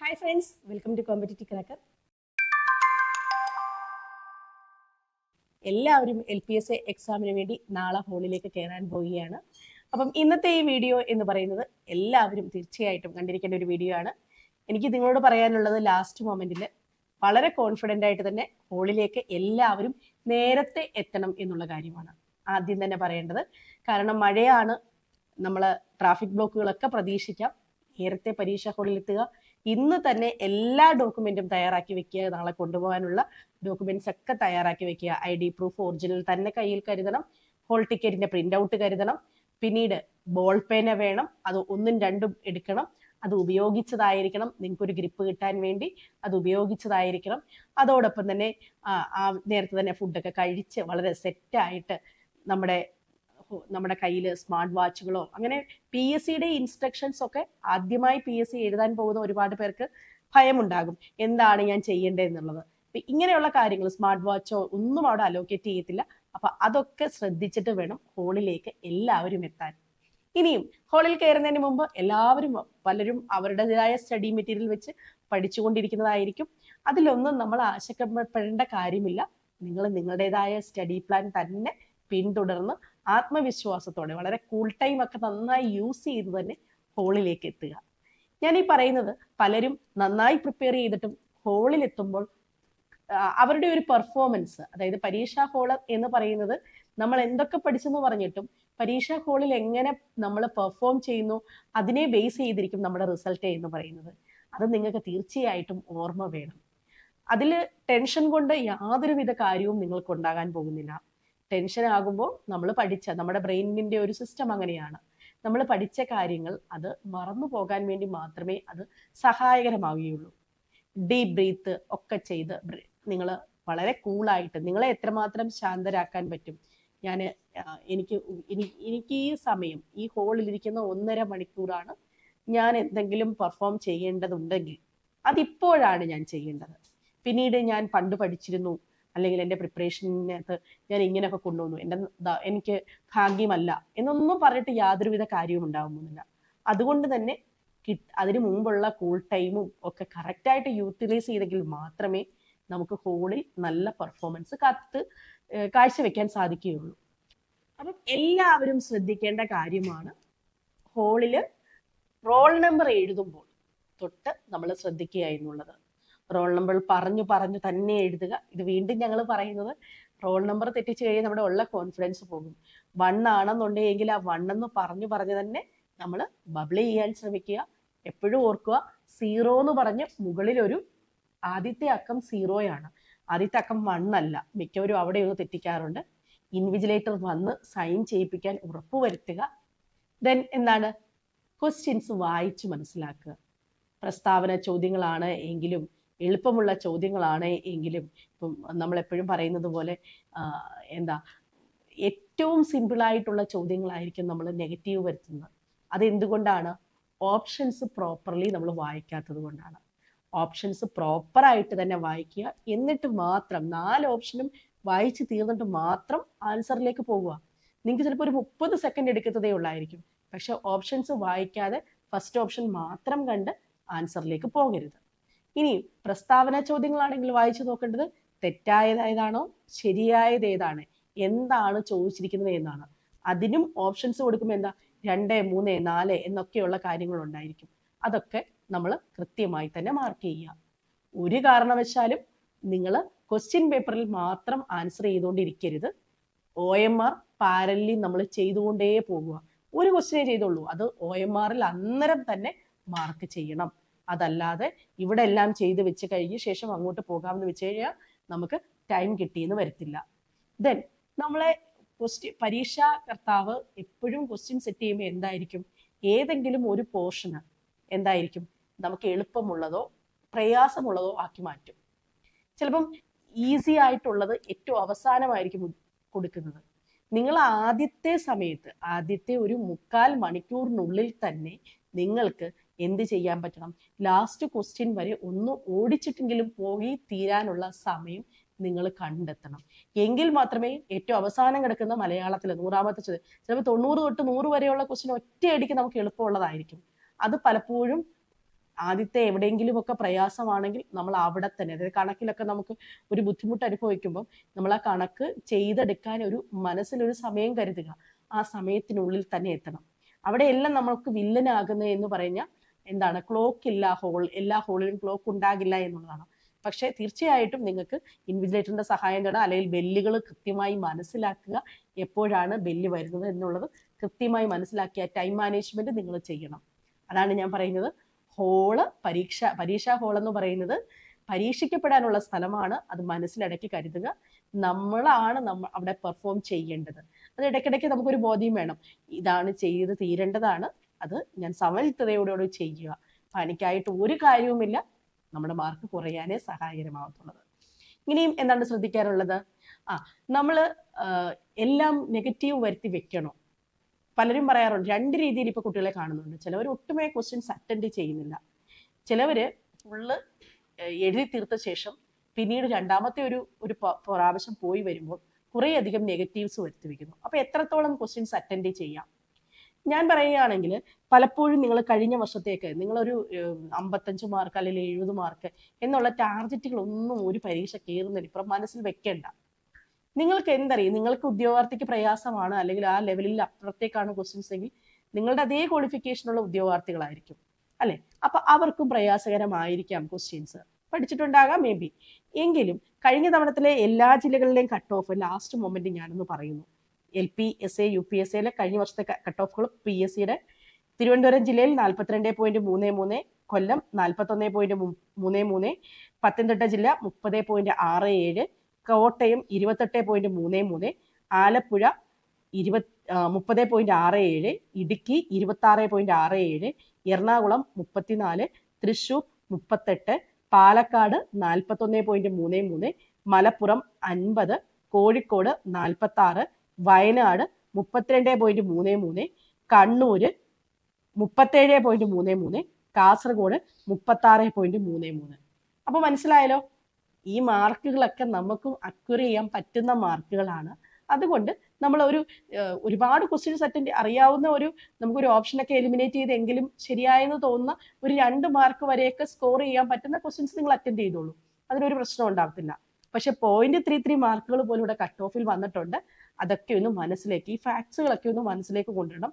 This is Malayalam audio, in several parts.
Hi friends welcome to competitive cracker എല്ലാവരും എൽ പി എസ് എക്സാമിന് വേണ്ടി നാളെ ഹോളിലേക്ക് കയറാൻ പോവുകയാണ്. അപ്പം ഇന്നത്തെ ഈ വീഡിയോ എന്ന് പറയുന്നത് എല്ലാവരും തീർച്ചയായിട്ടും കണ്ടിരിക്കേണ്ട ഒരു വീഡിയോ ആണ്. എനിക്ക് നിങ്ങളോട് പറയാനുള്ളത് ലാസ്റ്റ് മൊമെന്റിൽ വളരെ കോൺഫിഡന്റ് ആയിട്ട് തന്നെ ഹോളിലേക്ക് എല്ലാവരും നേരത്തെ എത്തണം എന്നുള്ള കാര്യമാണ് ആദ്യം തന്നെ പറയേണ്ടത്. കാരണം മഴയാണ് നമ്മൾ ട്രാഫിക് ബ്ലോക്കുകളൊക്കെ പ്രതീക്ഷിക്കാം. നേരത്തെ പരീക്ഷ ഹോളിലെത്തുക ഇന്ന് തന്നെ എല്ലാ ഡോക്യുമെന്റും തയ്യാറാക്കി വെക്കുക നാളെ കൊണ്ടുപോകാനുള്ള ഡോക്യുമെന്റ്സ് ഒക്കെ തയ്യാറാക്കി വെക്കുക. ഐ ഡി പ്രൂഫ് ഒറിജിനൽ തന്നെ കയ്യിൽ കരുതണം. ഹോൾ ടിക്കറ്റിന്റെ പ്രിന്റ് ഔട്ട് കരുതണം. പിന്നീട് ബോൾ പേന വേണം. അത് ഒന്നും രണ്ടും എടുക്കണം. അത് ഉപയോഗിച്ചതായിരിക്കണം. നിങ്ങൾക്കൊരു ഗ്രിപ്പ് കിട്ടാൻ വേണ്ടി അത് ഉപയോഗിച്ചതായിരിക്കണം. അതോടൊപ്പം തന്നെ ആ, നേരത്തെ തന്നെ ഫുഡൊക്കെ കഴിച്ച് വളരെ സെറ്റായിട്ട് നമ്മുടെ നമ്മുടെ കയ്യിൽ സ്മാർട്ട് വാച്ചുകളോ അങ്ങനെ പി എസ് സിയുടെ ഇൻസ്ട്രക്ഷൻസ് ഒക്കെ ആദ്യമായി പി എസ് സി എഴുതാൻ പോകുന്ന ഒരുപാട് പേർക്ക് ഭയമുണ്ടാകും. എന്താണ് ഞാൻ ചെയ്യേണ്ടത് എന്നുള്ളത്. അപ്പൊ ഇങ്ങനെയുള്ള കാര്യങ്ങൾ സ്മാർട്ട് വാച്ചോ ഒന്നും അവിടെ അലോക്കേറ്റ് ചെയ്യത്തില്ല. അപ്പൊ അതൊക്കെ ശ്രദ്ധിച്ചിട്ട് വേണം ഹോളിലേക്ക് എല്ലാവരും എത്താൻ. ഇനിയും ഹോളിൽ കയറുന്നതിന് മുമ്പ് എല്ലാവരും പലരും അവരുടേതായ സ്റ്റഡി മെറ്റീരിയൽ വെച്ച് പഠിച്ചുകൊണ്ടിരിക്കുന്നതായിരിക്കും. അതിലൊന്നും നമ്മൾ ആശങ്കപ്പെടേണ്ട കാര്യമില്ല. നിങ്ങൾ നിങ്ങളുടേതായ സ്റ്റഡി പ്ലാൻ തന്നെ പിന്തുടർന്ന് ആത്മവിശ്വാസത്തോടെ വളരെ കൂൾ ടൈം ഒക്കെ നന്നായി യൂസ് ചെയ്ത് തന്നെ ഹോളിലേക്ക് എത്തുക. ഞാൻ ഈ പറയുന്നത് പലരും നന്നായി പ്രിപ്പയർ ചെയ്തിട്ടും ഹോളിൽ എത്തുമ്പോൾ അവരുടെ ഒരു പെർഫോമൻസ് അതായത് പരീക്ഷാ ഹോൾ എന്ന് പറയുന്നത് നമ്മൾ എന്തൊക്കെ പഠിച്ചെന്ന് പറഞ്ഞിട്ടും പരീക്ഷാ ഹോളിൽ എങ്ങനെ നമ്മൾ പെർഫോം ചെയ്യുന്നു അതിനെ ബേസ് ചെയ്തിരിക്കും നമ്മുടെ റിസൾട്ട് എന്ന് പറയുന്നത്. അത് നിങ്ങൾക്ക് തീർച്ചയായിട്ടും ഓർമ്മ വേണം. അതിൽ ടെൻഷൻ കൊണ്ട് യാതൊരുവിധ കാര്യവും നിങ്ങൾക്ക് ഉണ്ടാകാൻ പോകുന്നില്ല. ടെൻഷൻ ആകുമ്പോൾ നമ്മൾ പഠിച്ച നമ്മുടെ ബ്രെയിനിന്റെ ഒരു സിസ്റ്റം അങ്ങനെയാണ്. നമ്മൾ പഠിച്ച കാര്യങ്ങൾ അത് മറന്നു പോകാൻ വേണ്ടി മാത്രമേ അത് സഹായകരമാവുകയുള്ളൂ. ഡീപ് ബ്രീത്ത് ഒക്കെ ചെയ്ത് നിങ്ങൾ വളരെ കൂളായിട്ട് നിങ്ങളെ എത്രമാത്രം ശാന്തരാക്കാൻ പറ്റും. ഞാൻ എനിക്ക് എനിക്ക് ഈ സമയം ഈ ഹോളിലിരിക്കുന്ന ഒന്നര മണിക്കൂറാണ് ഞാൻ എന്തെങ്കിലും പെർഫോം ചെയ്യേണ്ടതുണ്ടെങ്കിൽ അതിപ്പോഴാണ് ഞാൻ ചെയ്യേണ്ടത്. പിന്നീട് ഞാൻ പണ്ട് പഠിച്ചിരുന്നു അല്ലെങ്കിൽ എന്റെ പ്രിപ്പറേഷനകത്ത് ഞാൻ ഇങ്ങനെയൊക്കെ കൊണ്ടുവന്നു. എന്റെ എനിക്ക് ഭാഗ്യമല്ല എന്നൊന്നും പറഞ്ഞിട്ട് യാതൊരുവിധ കാര്യവും ഉണ്ടാകുന്നില്ല അതുകൊണ്ട് തന്നെ അതിനു മുമ്പുള്ള കൂൾ ടൈമും ഒക്കെ കറക്റ്റായിട്ട് യൂട്ടിലൈസ് ചെയ്തെങ്കിൽ മാത്രമേ നമുക്ക് ഹോളിൽ നല്ല പെർഫോമൻസ് കത്ത് കാഴ്ചവെക്കാൻ സാധിക്കുകയുള്ളൂ. അപ്പം എല്ലാവരും ശ്രദ്ധിക്കേണ്ട കാര്യമാണ് ഹോളിൽ റോൾ നമ്പർ എഴുതുമ്പോൾ തൊട്ട് നമ്മൾ ശ്രദ്ധിക്കുക എന്നുള്ളത്. റോൾ നമ്പർ പറഞ്ഞു പറഞ്ഞു തന്നെ എഴുതുക. ഇത് വീണ്ടും ഞങ്ങൾ പറയുന്നത് റോൾ നമ്പർ തെറ്റിച്ച് കഴിഞ്ഞാൽ നമ്മുടെ ഉള്ള കോൺഫിഡൻസ് പോകും. വൺ ആണെന്നുണ്ടെങ്കിൽ ആ വൺ എന്ന് പറഞ്ഞു പറഞ്ഞ് തന്നെ നമ്മൾ ബബിൾ ചെയ്യാൻ ശ്രമിക്കുക. എപ്പോഴും ഓർക്കുക സീറോ എന്ന് പറഞ്ഞ് മുകളിലൊരു ആദ്യത്തെ അക്കം സീറോയാണ് ആദ്യത്തെ അക്കം വൺ അല്ല. മിക്കവരും അവിടെ ഒന്ന് തെറ്റിക്കാറുണ്ട്. ഇൻവിജിലേറ്റർ വന്ന് സൈൻ ചെയ്യിപ്പിക്കാൻ ഉറപ്പുവരുത്തുക ദെൻ എന്താണ്? ക്വസ്റ്റ്യൻസ് വായിച്ച് മനസ്സിലാക്കുക. പ്രസ്താവന ചോദ്യങ്ങളാണ് എങ്കിലും എളുപ്പമുള്ള ചോദ്യങ്ങളാണ് എങ്കിലും ഇപ്പം നമ്മൾ എപ്പോഴും പറയുന്നത് പോലെ എന്താ ഏറ്റവും സിമ്പിളായിട്ടുള്ള ചോദ്യങ്ങളായിരിക്കും നമ്മൾ നെഗറ്റീവ് വരുത്തുന്നത്. അതെന്തുകൊണ്ടാണ്? ഓപ്ഷൻസ് പ്രോപ്പർലി നമ്മൾ വായിക്കാത്തത് കൊണ്ടാണ്. ഓപ്ഷൻസ് പ്രോപ്പറായിട്ട് തന്നെ വായിക്കുക. എന്നിട്ട് മാത്രം നാല് ഓപ്ഷനും വായിച്ച് തീർന്നിട്ട് മാത്രം ആൻസറിലേക്ക് പോകുക നിങ്ങൾക്ക് ചിലപ്പോൾ ഒരു മുപ്പത് സെക്കൻഡ് എടുക്കുന്നതേ ഉള്ളായിരിക്കും. പക്ഷെ ഓപ്ഷൻസ് വായിക്കാതെ ഫസ്റ്റ് ഓപ്ഷൻ മാത്രം കണ്ട് ആൻസറിലേക്ക് പോകരുത്. ഇനി പ്രസ്താവന ചോദ്യങ്ങളാണെങ്കിൽ വായിച്ചു നോക്കേണ്ടത് തെറ്റായത് ഏതാണോ ശരിയായത് ഏതാണ് എന്താണ് ചോദിച്ചിരിക്കുന്നത് എന്നാണ്. അതിനും ഓപ്ഷൻസ് കൊടുക്കുമ്പോൾ എന്താ? രണ്ട് മൂന്ന് നാല് എന്നൊക്കെയുള്ള കാര്യങ്ങൾ ഉണ്ടായിരിക്കും അതൊക്കെ നമ്മൾ കൃത്യമായി തന്നെ മാർക്ക് ചെയ്യുക. ഒരു കാരണവശാലും നിങ്ങൾ ക്വസ്റ്റ്യൻ പേപ്പറിൽ മാത്രം ആൻസർ ചെയ്തുകൊണ്ടിരിക്കരുത്. ഒ എം ആർ പാരലി നമ്മൾ ചെയ്തുകൊണ്ടേ പോകുക. ഒരു ക്വസ്റ്റ്യനേ ചെയ്തുള്ളൂ. അത് ഒ എം ആറിൽ അന്നേരം തന്നെ മാർക്ക് ചെയ്യണം. അതല്ലാതെ ഇവിടെ എല്ലാം ചെയ്ത് വെച്ച് കഴിഞ്ഞ ശേഷം അങ്ങോട്ട് പോകാമെന്ന് വെച്ച് കഴിഞ്ഞാൽ നമുക്ക് ടൈം കിട്ടിയെന്ന് വരത്തില്ല. ദെൻ നമ്മളെ ക്വസ്റ്റ്യൻ പരീക്ഷാ കർത്താവ് എപ്പോഴും ക്വസ്റ്റ്യൻ സെറ്റ് ചെയ്യുമ്പോൾ എന്തായിരിക്കും? ഏതെങ്കിലും ഒരു പോർഷന് എന്തായിരിക്കും? നമുക്ക് എളുപ്പമുള്ളതോ പ്രയാസമുള്ളതോ ആക്കി മാറ്റും. ചിലപ്പം ഈസി ആയിട്ടുള്ളത് ഏറ്റവും അവസാനമായിരിക്കും കൊടുക്കുന്നത്. നിങ്ങൾ ആദ്യത്തെ സമയത്ത് ആദ്യത്തെ ഒരു മുക്കാൽ മണിക്കൂറിനുള്ളിൽ തന്നെ നിങ്ങൾക്ക് എന്ത് ചെയ്യാൻ പറ്റണം? ലാസ്റ്റ് ക്വസ്റ്റ്യൻ വരെ ഒന്ന് ഓടിച്ചിട്ടെങ്കിലും പോയി തീരാനുള്ള സമയം നിങ്ങൾ കണ്ടെത്തണം. എങ്കിൽ മാത്രമേ ഏറ്റവും അവസാനം കിടക്കുന്ന മലയാളത്തിൽ നൂറാമത്തെ ചോദ്യം ചിലപ്പോൾ തൊണ്ണൂറ് തൊട്ട് നൂറ് വരെയുള്ള ക്വസ്റ്റ്യൻ ഒറ്റയടിക്ക് നമുക്ക് എളുപ്പമുള്ളതായിരിക്കും. അത് പലപ്പോഴും ആദ്യത്തെ എവിടെയെങ്കിലുമൊക്കെ പ്രയാസമാണെങ്കിൽ നമ്മൾ അവിടെ തന്നെ അതായത് കണക്കിലൊക്കെ നമുക്ക് ഒരു ബുദ്ധിമുട്ട് അനുഭവിക്കുമ്പോൾ നമ്മൾ ആ കണക്ക് ചെയ്തെടുക്കാൻ ഒരു മനസ്സിലൊരു സമയം കരുതുക. ആ സമയത്തിനുള്ളിൽ തന്നെ എത്തണം. അവിടെയെല്ലാം നമ്മൾക്ക് വില്ലനാകുന്നത് എന്ന് പറഞ്ഞാൽ എന്താണ് ക്ലോക്ക് ഇല്ല ഹോൾ എല്ലാ ഹോളിലും ക്ലോക്ക് ഉണ്ടാകില്ല എന്നുള്ളതാണ്. പക്ഷെ തീർച്ചയായിട്ടും നിങ്ങൾക്ക് ഇൻവിജിലേറ്ററിന്റെ സഹായം തേടാം അല്ലെങ്കിൽ ബെല്ലുകൾ കൃത്യമായി മനസ്സിലാക്കുക എപ്പോഴാണ് ബെല്ല് വരുന്നത് എന്നുള്ളത് കൃത്യമായി മനസ്സിലാക്കിയ ടൈം മാനേജ്മെന്റ് നിങ്ങൾ ചെയ്യണം. അതാണ് ഞാൻ പറയുന്നത്. ഹോൾ പരീക്ഷ പരീക്ഷാ ഹോൾ എന്ന് പറയുന്നത് പരീക്ഷിക്കപ്പെടാനുള്ള സ്ഥലമാണ് അത് മനസ്സിലടക്കി കരുതുക. നമ്മളാണ് നമ്മൾ അവിടെ പെർഫോം ചെയ്യേണ്ടത്. അത് ഇടയ്ക്കിടയ്ക്ക് നമുക്കൊരു ബോധ്യം വേണം. ഇതാണ് ചെയ്ത് തീരേണ്ടതാണ്. അത് ഞാൻ സമലിത്തതയോടുകൂടി ചെയ്യുക. പനിക്കായിട്ട് ഒരു കാര്യവുമില്ല. നമ്മുടെ മാർക്ക് കുറയാനേ സഹായകരമാകത്തുള്ളത്. ഇനിയും എന്താണ് ശ്രദ്ധിക്കാറുള്ളത്? ആ നമ്മൾ എല്ലാം നെഗറ്റീവ് വരുത്തി വെക്കണോ? പലരും പറയാറുണ്ട് രണ്ട് രീതിയിൽ ഇപ്പൊ കുട്ടികളെ കാണുന്നുണ്ട്. ചിലവർ ഒട്ടുമേ ക്വസ്റ്റ്യൻസ് അറ്റൻഡ് ചെയ്യുന്നില്ല. ചിലവര് ഫുള്ള് എഴുതി തീർത്ത ശേഷം പിന്നീട് രണ്ടാമത്തെ ഒരു ഒരു പ്രാവശ്യം പോയി വരുമ്പോൾ കുറേയധികം നെഗറ്റീവ്സ് വരുത്തി വെക്കുന്നു. അപ്പോൾ എത്രത്തോളം ക്വസ്റ്റ്യൻസ് അറ്റൻഡ് ചെയ്യാം? ഞാൻ പറയുകയാണെങ്കിൽ പലപ്പോഴും നിങ്ങൾ കഴിഞ്ഞ വർഷത്തേക്ക് നിങ്ങളൊരു അമ്പത്തഞ്ച് മാർക്ക് അല്ലെങ്കിൽ എഴുപത് മാർക്ക് എന്നുള്ള ടാർജറ്റുകളൊന്നും ഒരു പരീക്ഷ കയറുന്നില്ല ഇപ്പം മനസ്സിൽ വെക്കേണ്ട. നിങ്ങൾക്ക് എന്തറിയും? നിങ്ങൾക്ക് ഉദ്യോഗാർത്ഥിക്ക് പ്രയാസമാണ് അല്ലെങ്കിൽ ആ ലെവലിൽ അപ്പുറത്തേക്കാണ് ക്വസ്റ്റ്യൻസ് എങ്കിൽ നിങ്ങളുടെ അതേ ക്വാളിഫിക്കേഷനുള്ള ഉദ്യോഗാർത്ഥികളായിരിക്കും അല്ലെ? അപ്പൊ അവർക്കും പ്രയാസകരമായിരിക്കാം ക്വസ്റ്റ്യൻസ് പഠിച്ചിട്ടുണ്ടാകാം മേ ബി എങ്കിലും കഴിഞ്ഞ തവണത്തിലെ എല്ലാ ജില്ലകളിലെയും കട്ട് ഓഫ് ലാസ്റ്റ് മൊമെന്റ് ഞാനൊന്ന് പറയുന്നു. L P S A U P S എയിലെ കഴിഞ്ഞ വർഷത്തെ കട്ട് ഓഫുകൾ പി എസ് സിയുടെ തിരുവനന്തപുരം ജില്ലയിൽ നാൽപ്പത്തിരണ്ട് പോയിന്റ് മൂന്ന് മൂന്ന് കൊല്ലം നാൽപ്പത്തൊന്ന് പോയിന്റ് മൂന്ന് മൂന്ന് പത്തനംതിട്ട ജില്ല മുപ്പത് പോയിന്റ് ആറ് ഏഴ് കോട്ടയം ഇരുപത്തെട്ട് പോയിന്റ് മൂന്ന് മൂന്ന് ആലപ്പുഴ ഇരുപത് മുപ്പത് പോയിന്റ് ആറ് ഏഴ് ഇടുക്കി ഇരുപത്തി ആറ് പോയിന്റ് ആറ് ഏഴ് എറണാകുളം മുപ്പത്തിനാല് തൃശൂർ മുപ്പത്തെട്ട് പാലക്കാട് നാൽപ്പത്തൊന്ന് പോയിന്റ് മൂന്ന് മൂന്ന് മലപ്പുറം അൻപത് കോഴിക്കോട് നാൽപ്പത്തി ആറ് വയനാട് മുപ്പത്തിരണ്ട് പോയിന്റ് മൂന്ന് മൂന്ന് കണ്ണൂര് മുപ്പത്തേഴ് പോയിന്റ് മൂന്ന് മൂന്ന് കാസർഗോഡ് മുപ്പത്തി ആറ് പോയിന്റ് മൂന്ന് മൂന്ന്. അപ്പൊ മനസ്സിലായല്ലോ? ഈ മാർക്കുകളൊക്കെ നമുക്ക് അക്വയർ ചെയ്യാൻ പറ്റുന്ന മാർക്കുകളാണ്. അതുകൊണ്ട് നമ്മൾ ഒരു ഒരുപാട് ക്വസ്റ്റ്യൻസ് അറ്റൻഡ് അറിയാവുന്ന ഒരു നമുക്കൊരു ഓപ്ഷനൊക്കെ എലിമിനേറ്റ് ചെയ്തെങ്കിലും ശരിയായെന്ന് തോന്നുന്ന ഒരു രണ്ട് മാർക്ക് വരെയൊക്കെ സ്കോർ ചെയ്യാൻ പറ്റുന്ന ക്വസ്റ്റ്യൻസ് നിങ്ങൾ അറ്റൻഡ് ചെയ്തോളൂ. അതിനൊരു പ്രശ്നം ഉണ്ടാകത്തില്ല പക്ഷെ പോയിന്റ് ത്രീ ത്രീ മാർക്കുകൾ പോലും ഇവിടെ കട്ട് ഓഫിൽ വന്നിട്ടുണ്ട്. അതൊക്കെ ഒന്ന് മനസ്സിലേക്ക് ഈ ഫാക്ട്സുകളൊക്കെ ഒന്ന് മനസ്സിലേക്ക് കൊണ്ടുവരണം.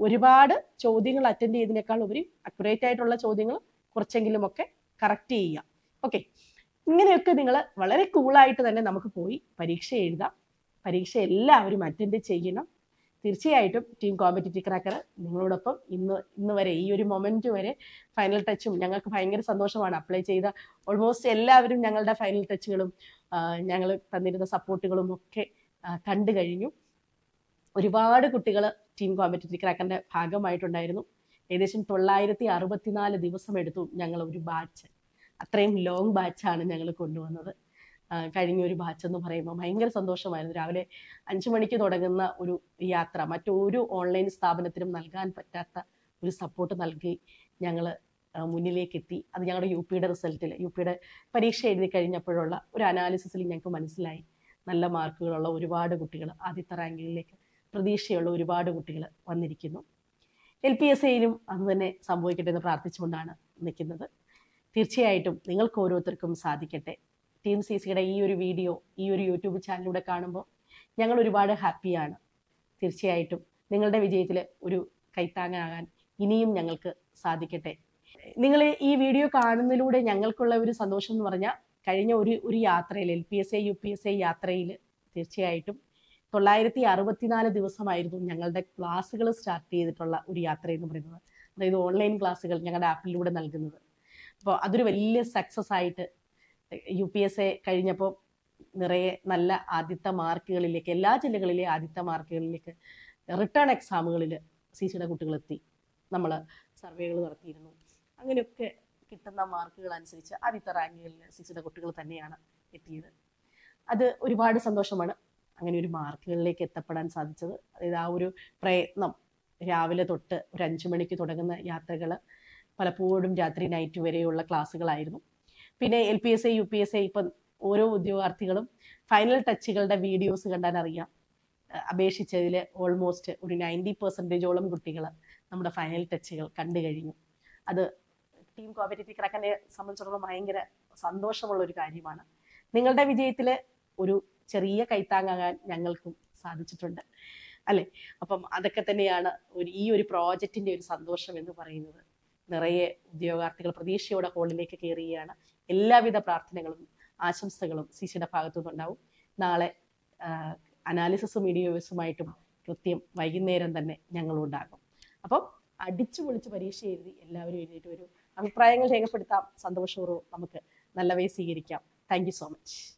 ഒരുപാട് ചോദ്യങ്ങൾ അറ്റൻഡ് ചെയ്തതിനേക്കാൾ ഉപരി അക്യുറേറ്റ് ആയിട്ടുള്ള ചോദ്യങ്ങൾ കുറച്ചെങ്കിലും ഒക്കെ കറക്റ്റ് ചെയ്യുക. ഓക്കെ ഇങ്ങനെയൊക്കെ നിങ്ങൾ വളരെ കൂളായിട്ട് തന്നെ നമുക്ക് പോയി പരീക്ഷ എഴുതാം. പരീക്ഷ എല്ലാവരും അറ്റൻഡ് ചെയ്യണം. തീർച്ചയായിട്ടും ടീം കോമ്പറ്റിറ്റീവ് ക്രാക്കർ നിങ്ങളോടൊപ്പം ഇന്ന് ഇന്ന് വരെ ഈ ഒരു മൊമെന്റ് വരെ ഫൈനൽ ടച്ചും ഞങ്ങൾക്ക് ഭയങ്കര സന്തോഷമാണ്. അപ്ലൈ ചെയ്ത ഓൾമോസ്റ്റ് എല്ലാവരും ഞങ്ങളുടെ ഫൈനൽ ടച്ചുകളും ഞങ്ങൾ തന്നിരുന്ന സപ്പോർട്ടുകളും ഒക്കെ കണ്ടു കഴിഞ്ഞു. ഒരുപാട് കുട്ടികൾ ടീം കോമ്പറ്റിറ്റീവ് ക്രാക്കറിന്റെ ഭാഗമായിട്ടുണ്ടായിരുന്നു. ഏകദേശം തൊള്ളായിരത്തി അറുപത്തിനാല് ദിവസം എടുത്തു ഞങ്ങൾ ഒരു ബാച്ച് അത്രയും ലോങ് ബാച്ചാണ് ഞങ്ങൾ കൊണ്ടുവന്നത്. കഴിഞ്ഞ ഒരു ബാച്ച് എന്ന് പറയുമ്പോൾ ഭയങ്കര സന്തോഷമായിരുന്നു. രാവിലെ അഞ്ചു മണിക്ക് തുടങ്ങുന്ന ഒരു യാത്ര മറ്റൊരു ഓൺലൈൻ സ്ഥാപനത്തിനും നൽകാൻ പറ്റാത്ത ഒരു സപ്പോർട്ട് നൽകി ഞങ്ങൾ മുന്നിലേക്ക് എത്തി അത് ഞങ്ങളുടെ യു പിയുടെ റിസൾട്ടിൽ യു പിയുടെ പരീക്ഷ എഴുതി കഴിഞ്ഞപ്പോഴുള്ള ഒരു അനാലിസിസിൽ ഞങ്ങൾക്ക് മനസ്സിലായി. നല്ല മാർക്കുകളുള്ള ഒരുപാട് കുട്ടികൾ ആദ്യത്തെ റാങ്കിങ്ങിലേക്ക് പ്രതീക്ഷയുള്ള ഒരുപാട് കുട്ടികൾ വന്നിരിക്കുന്നു. എൽ പി എസ് സിയിലും അത് തന്നെ സംഭവിക്കട്ടെ എന്ന് പ്രാർത്ഥിച്ചുകൊണ്ടാണ് നിൽക്കുന്നത്. തീർച്ചയായിട്ടും നിങ്ങൾക്ക് ഓരോരുത്തർക്കും സാധിക്കട്ടെ. ടീം സി സിയുടെ ഈ ഒരു വീഡിയോ ഈ ഒരു യൂട്യൂബ് ചാനലിലൂടെ കാണുമ്പോൾ ഞങ്ങൾ ഒരുപാട് ഹാപ്പിയാണ് തീർച്ചയായിട്ടും നിങ്ങളുടെ വിജയത്തിൽ ഒരു കൈത്താങ്ങാകാൻ ഇനിയും ഞങ്ങൾക്ക് സാധിക്കട്ടെ. നിങ്ങൾ ഈ വീഡിയോ കാണുന്നതിലൂടെ ഞങ്ങൾക്കുള്ള ഒരു സന്തോഷം എന്ന് പറഞ്ഞാൽ കഴിഞ്ഞ ഒരു ഒരു യാത്രയിൽ L P S A U P S A യാത്രയിൽ തീർച്ചയായിട്ടും തൊള്ളായിരത്തി അറുപത്തിനാല് ദിവസമായിരുന്നു ഞങ്ങളുടെ ക്ലാസ്സുകൾ സ്റ്റാർട്ട് ചെയ്തിട്ടുള്ള ഒരു യാത്ര എന്ന് പറയുന്നത്. അതായത് ഓൺലൈൻ ക്ലാസ്സുകൾ ഞങ്ങളുടെ ആപ്പിലൂടെ നൽകുന്നത്. അപ്പോൾ അതൊരു വലിയ സക്സസ് ആയിട്ട് യു പി എസ് എ കഴിഞ്ഞപ്പോൾ നിറയെ നല്ല ആദ്യത്തെ മാർക്കുകളിലേക്ക് എല്ലാ ജില്ലകളിലെ ആദ്യത്തെ മാർക്കുകളിലേക്ക് റിട്ടേൺ എക്സാമുകളിൽ സി സിയുടെ കുട്ടികളെത്തി നമ്മൾ സർവേകൾ നടത്തിയിരുന്നു. അങ്ങനെയൊക്കെ കിട്ടുന്ന മാർക്കുകൾ അനുസരിച്ച് ആദ്യത്തെ റാങ്കുകളിൽ സിക്സിലെ കുട്ടികൾ തന്നെയാണ് എത്തിയത്. അത് ഒരുപാട് സന്തോഷമാണ് അങ്ങനെ ഒരു മാർക്കുകളിലേക്ക് എത്തപ്പെടാൻ സാധിച്ചത്. അതായത് ആ ഒരു പ്രയത്നം രാവിലെ തൊട്ട് ഒരു അഞ്ചു മണിക്ക് തുടങ്ങുന്ന യാത്രകൾ പലപ്പോഴും രാത്രി നൈറ്റ് വരെയുള്ള ക്ലാസ്സുകളായിരുന്നു. പിന്നെ L P S A U P S A ഇപ്പം ഓരോ ഉദ്യോഗാർത്ഥികളും ഫൈനൽ ടച്ചുകളുടെ വീഡിയോസ് കണ്ടാൽ അറിയാം. അപേക്ഷിച്ചതിൽ ഓൾമോസ്റ്റ് ഒരു നയന്റി പെർസെന്റേജോളം കുട്ടികൾ നമ്മുടെ ഫൈനൽ ടച്ചുകൾ കണ്ടു കഴിഞ്ഞു. അത് ടീം കോമ്പറ്റേറ്റീവ് ക്രാക്കനെ സംബന്ധിച്ചിടത്തോളം ഭയങ്കര സന്തോഷമുള്ള ഒരു കാര്യമാണ്. നിങ്ങളുടെ വിജയത്തിൽ ഒരു ചെറിയ കൈത്താങ്ങാകാൻ ഞങ്ങൾക്കും സാധിച്ചിട്ടുണ്ട്. അല്ലെ? അപ്പം അതൊക്കെ തന്നെയാണ് ഒരു ഈ ഒരു പ്രോജക്റ്റിന്റെ ഒരു സന്തോഷം എന്ന് പറയുന്നത്. നിറയെ ഉദ്യോഗാർത്ഥികൾ പ്രതീക്ഷയോടെ ഹോളിലേക്ക് കയറുകയാണ് എല്ലാവിധ പ്രാർത്ഥനകളും ആശംസകളും സിസിയുടെ ഭാഗത്തുനിന്നുണ്ടാവും. നാളെ അനാലിസിസും വീഡിയോസുമായിട്ടും കൃത്യം വൈകുന്നേരം തന്നെ ഞങ്ങളുണ്ടാകും. അപ്പം അടിച്ചു പൊളിച്ച് പരീക്ഷ എഴുതി എല്ലാവരും എഴുതിയിട്ട് ഒരു അഭിപ്രായങ്ങൾ രേഖപ്പെടുത്താം. സന്തോഷപൂർവം നമുക്ക് നല്ലവയെ സ്വീകരിക്കാം. Thank so much